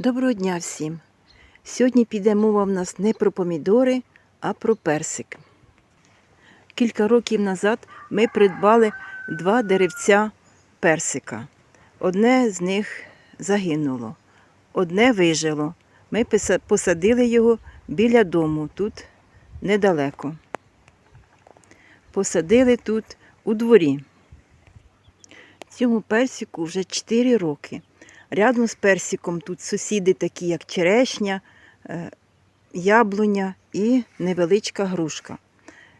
Доброго дня всім! Сьогодні піде мова в нас не про помідори, а про персик. Кілька років назад ми придбали два деревця персика. Одне з них загинуло, одне вижило. Ми посадили його біля дому, тут недалеко. Посадили тут у дворі. Цьому персику вже 4 роки. Рядом з персиком тут сусіди такі, як черешня, е, яблуня і невеличка грушка.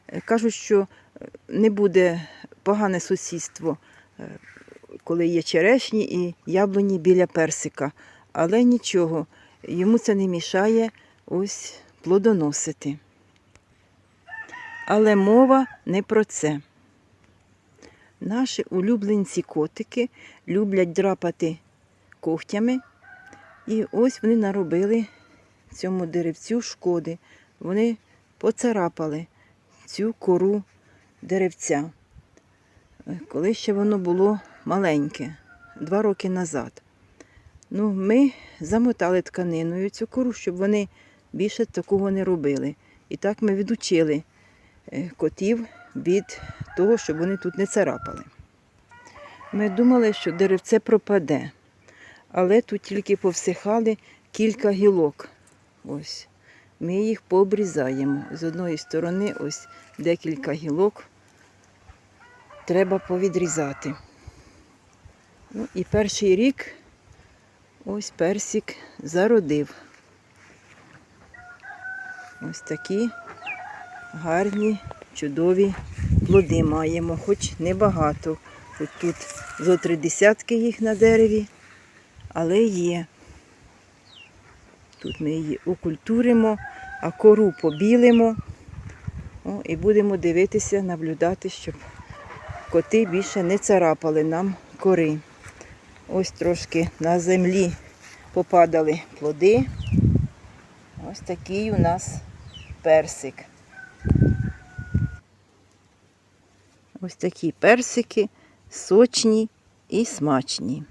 Е, Кажуть, що е, не буде погане сусідство, коли є черешні і яблуні біля персика. Але нічого, йому це не мішає ось плодоносити. Але мова не про це. Наші улюбленці котики люблять драпати когтями. І ось вони наробили цьому деревцю шкоди. Вони поцарапали цю кору деревця, коли ще воно було маленьке, два роки назад. Ну, ми замотали тканиною цю кору, щоб вони більше такого не робили. І так ми відучили е, котів від того, щоб вони тут не царапали. Ми думали, що деревце пропаде але тут тільки повсихали кілька гілок. Ось. Ми їх пообрізаємо. З одної сторони, ось декілька гілок треба повідрізати. Ну, і перший рік ось персик зародив. Ось такі гарні, чудові плоди маємо, хоч небагато. Хоч тут зо три десятки їх на дереві але є. Тут ми її окультуримо, а кору побілимо О, і будемо дивитися, наблюдати, щоб коти більше не царапали нам кори. Ось трошки на землі попадали плоди. Ось такий у нас персик. Ось такі персики сочні і смачні.